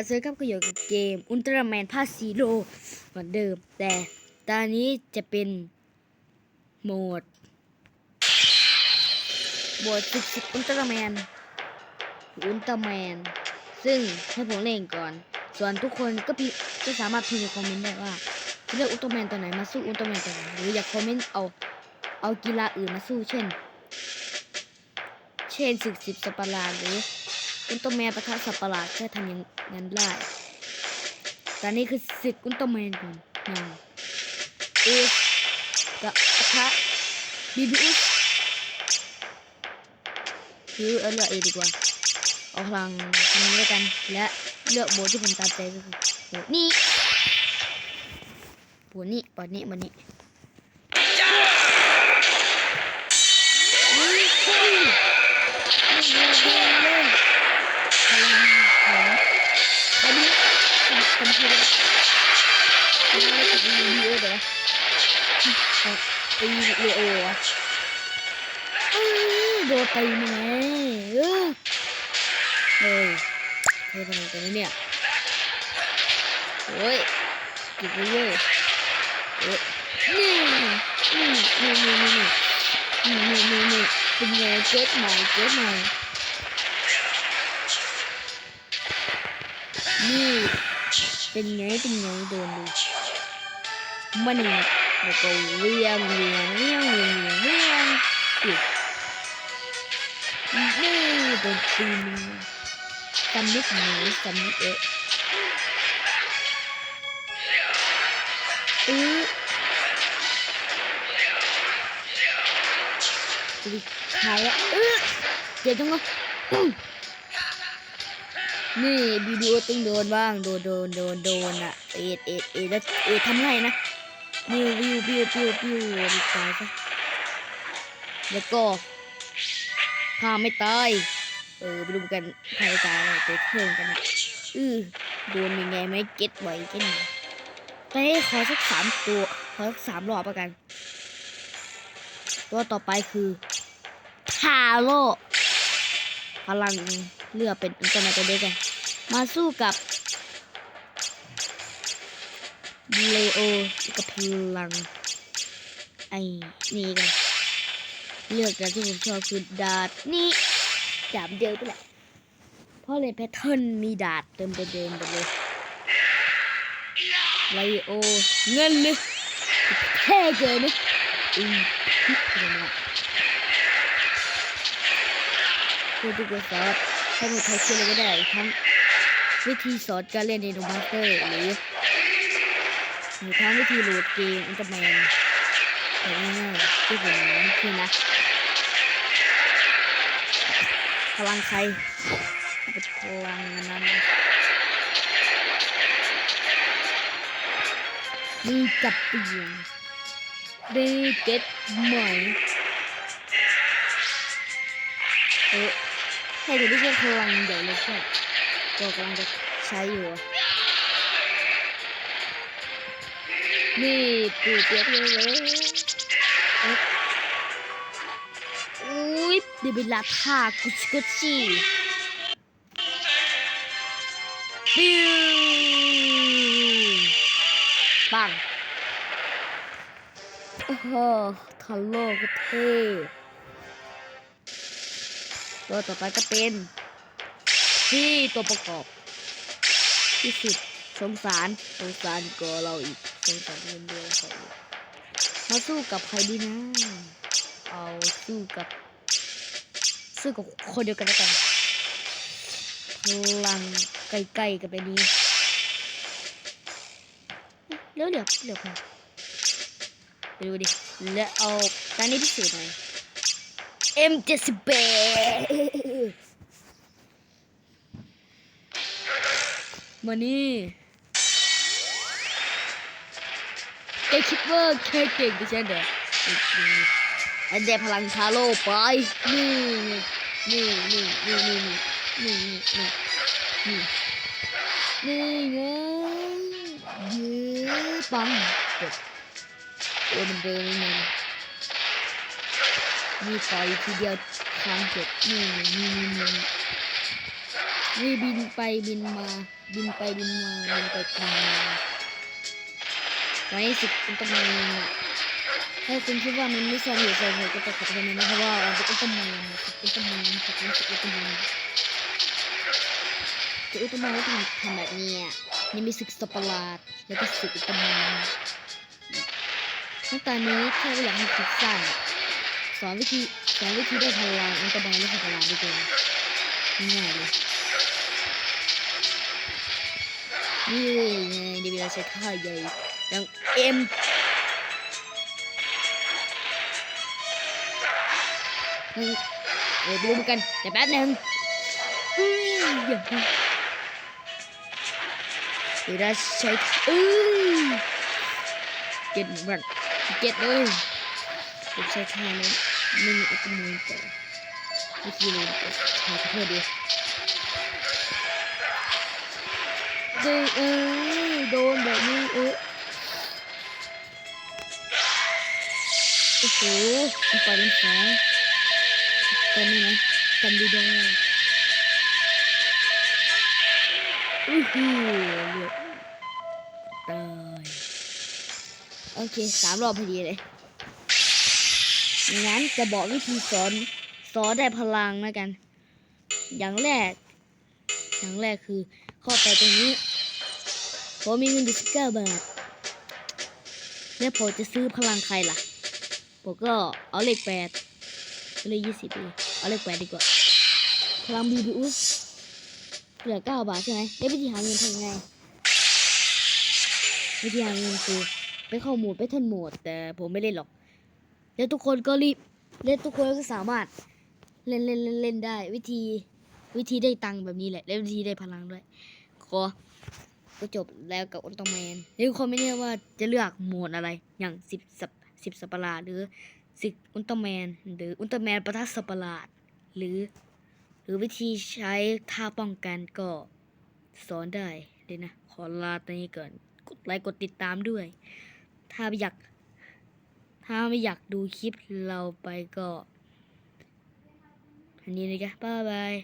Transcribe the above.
การซื้อครับก็อยู่กับเกมอุลตร้าแมนภาคซีโร่เหมือนเดิม แต่ตอนนี้จะเป็นโหมดโหมดสิบสิบอุลตร้าแมนอุลตร้าแมนซึ่งให้ผมเล่นก่อน ส่วนทุกคนก็พิก็สามารถพิมพ์ในคอมเมนต์ได้ว่าจะเลือกอุลตร้าแมนตัวไหนมาสู้อุลตร้าแมนตัวไหนหรืออยากคอมเมนต์เอาเอากีฬาอื่นมาสู้เช่น เช่นศึกสิบสัตว์ประหลาหรือ อุลตแมนปะทะสัตว์ประหลาดก็ทำอย่างนั้นได้แต่นี่คือศึกอุลตร้าแมนก่อนอย่งเอสกับปะทะบีบีอุสหรือเอาเลือกเอดีกว่า เอาพลังทำนี้ด้วยกัน และเลือกโบที่ผมตามใจก็คือโบนี้โบนี้บอทนี้บอนี้เฮ้ยเฮ้ยเล่นเล่น คอมพิวเตอร์นี่ไม่ติดวีดีโอเดี๋ยวนะตีเรโอวะเอ้ยโดนตีมาไงเออเฮ้ยเฮ้ยพลังตัวนี้เนี่ยโอ้ยติดไปเยอะเอ้ยนี่นี่นี่นี่นี่นี่นี่นี่นี่เป็นไงเก็ตใหม่เก็ตใหม่นี่ เป็นไงเป็นไงโดนดูมันนี่แล้วก็เวียงเวียงเวียงเวียงเวียงเวียงอีกนี่โดนตีมือสำนึกหนูสำนึกเอ๊ะอื้อจะดิขายละอื้อเจ็บจังวะอื้อ นี่วิดีโอต้องโดนบ้าง โดนโดนโดนโดนอะเอ็ดเอ็ดเอ็ดแล้วเอ็ดทำไงนะวิววิววิววิววิววิวตายซะแล้วก็พาไม่ตาย เออไปดูกันพาไม่ตายเลยไปเทิงกันนะอือโดนยังไงไหมเก็ตไว้กันไหนไปขอสักสามตัวขอสักสามรอบประกัน ตัวต่อไปคือทาโร่พลัง เลือกเป็นอุลตร้าแมนตัวเด็กกัน มาสู้กับเลโอกับพลัง ไอ้นี่กัน เลือกกันที่ผมชอบคือดาดนี่ดาบเดียวไปแหละเพราะเลยแพทเทิร์นมีดาดเติมไปเดิมไปเลยไลโอเงินเลยเท่เกินนะอืมพิษเลยนะคือทุกคนสามารถ ให้หมดไทยเชื่อเลยก็ได้ทั้งวิธีสอนการเล่นในโนมาสเตอร์หรือหรือทั้งวิธีโหลดเกมอุลตอร้าแมนแต่ง่ายๆที่ผมคือนะพลังใครเป็นพลังนั้นมีจับเปลี่ยนได้เก็ตใหม่เออ ครจะได้ใช้พลังใหญ่เลยแค่ตัวกำลังจะใช้อยู่นี่ปูเปียกเลยเว้ยอุ้ยเดี๋ยวเวลาท่ากุชกุชิปิ้วปังโอ้โหทันโลกเท่ ตัวต่อไปก็เป็นที่ตัวประกอบ ที่สุดสงสารสงสารก็เราอีกสงสารเงินเดือนเขาอีกมาสู้กับใครดีนะ เอาสู้กับสู้กับคนเดียวกันแล้วกันพลังใกล้ๆกับไอ้นี้เร็วเดี๋ยวเดี๋ยวค่ะไปดูดิแล้วเอาตอนนี้พิเศษหน่อย M78 มานี่แกคิดว่าแค่เก่งดิฉันเหรออันเดพลังชาโลไป นี่นี่นี่นี่นี่นี่นี่นี่นี่นี่ไงเยอะปังเด็ดโอ้ยมันเดิน นี่นี่ต่อยทีเดียวทางเจ็บนี่นี่นี่นี่นี่บินไปบินมา บินไปบินมาบินไปบินมาไว้สิบอุลตร้าแมนอะถ้าคุณคิดว่ามันไม่ใช่เหตุใช่เหตุก็ต้องขอโทษนะเพราะว่ามันเป็นอุตร้าแมนสิบอุลตร้าแมนสิบอุลตร้าแมนคืออุลตร้าแมนก็ต้องทำแบบนี้อะนี่มีศึกสัตว์ประหลาดแล้วก็ศึกอุตมนตั้งแต่นี้แค่อยากให้คิดสั้น สอนวิธีสอนวิธีได้พลังอุลตร้าแมนและสัตว์ประหลาดดีกว่าง่ายๆเลยนี่ไงเดี๋ยวเราใช้ท่าใหญ่อย่างเอ็มเฮ้ยเดี๋ยวไปดูกันแต่แป๊บหนึงเฮ้ยอย่าเพิ่งเดี๋ยวเราใช้เอ้ยเจ็ดบันเจ็ดเลย เดี๋ยวใช้ท่นี้ไม่มีอุปกรณ์ต่อวิธีเลยก็ใช้เพื่อเดียวเด้เอ้ยโดนแบบนี้เออโอ้โหมันปล่อยเป็นแสงกันนี่นะกันดีได้อู้หูเลือดตายโอเคสามรอบพอดีเลย งั้นจะบอกวิธีสอนสอนได้พลังแล้วกัน อย่างแรก อย่างแรกคือเข้าไปตรงนี้ผมมีเงินอยู่สิบเก้าบาทแล้วผมจะซื้อพลังใครล่ะผมก็เอาเลขแปดเลขยี่สิบเลยเอาเลขแปดดีกว่าพลังบีบีอุสเหลือเก้าบาทใช่ไหมแล้ววิธีหาเงินทำยังไงวิธีหาเงินคือไปเข้าโหมดไปทันโหมดแต่ผมไม่เล่นหรอก แล้วทุกคนก็รีบแล้วทุกคนก็สามารถเล่นเล่นเล่นเล่นได้ วิธีวิธีได้ตังค์แบบนี้แหละและวิธีได้พลังด้วยขอก็จบแล้วกับอุลตร้าแมนหรือคนไม่แน่ว่าจะเลือกโหมดอะไรอย่างสิบสับสิบสัตว์ประหลาดหรือสิบอุลตร้าแมนหรืออุลตร้าแมนปะทะสัตว์ประหลาดหรือ หรือวิธีใช้ท่าป้องกันก็สอนได้เลยนะ ขอลาตรงนี้ก่อนกดไลค์กดติดตามด้วย ถ้าอยาก ถ้าไม่อยากดูคลิปเราไปก็ อันนี้เลยกันบ๊ายบาย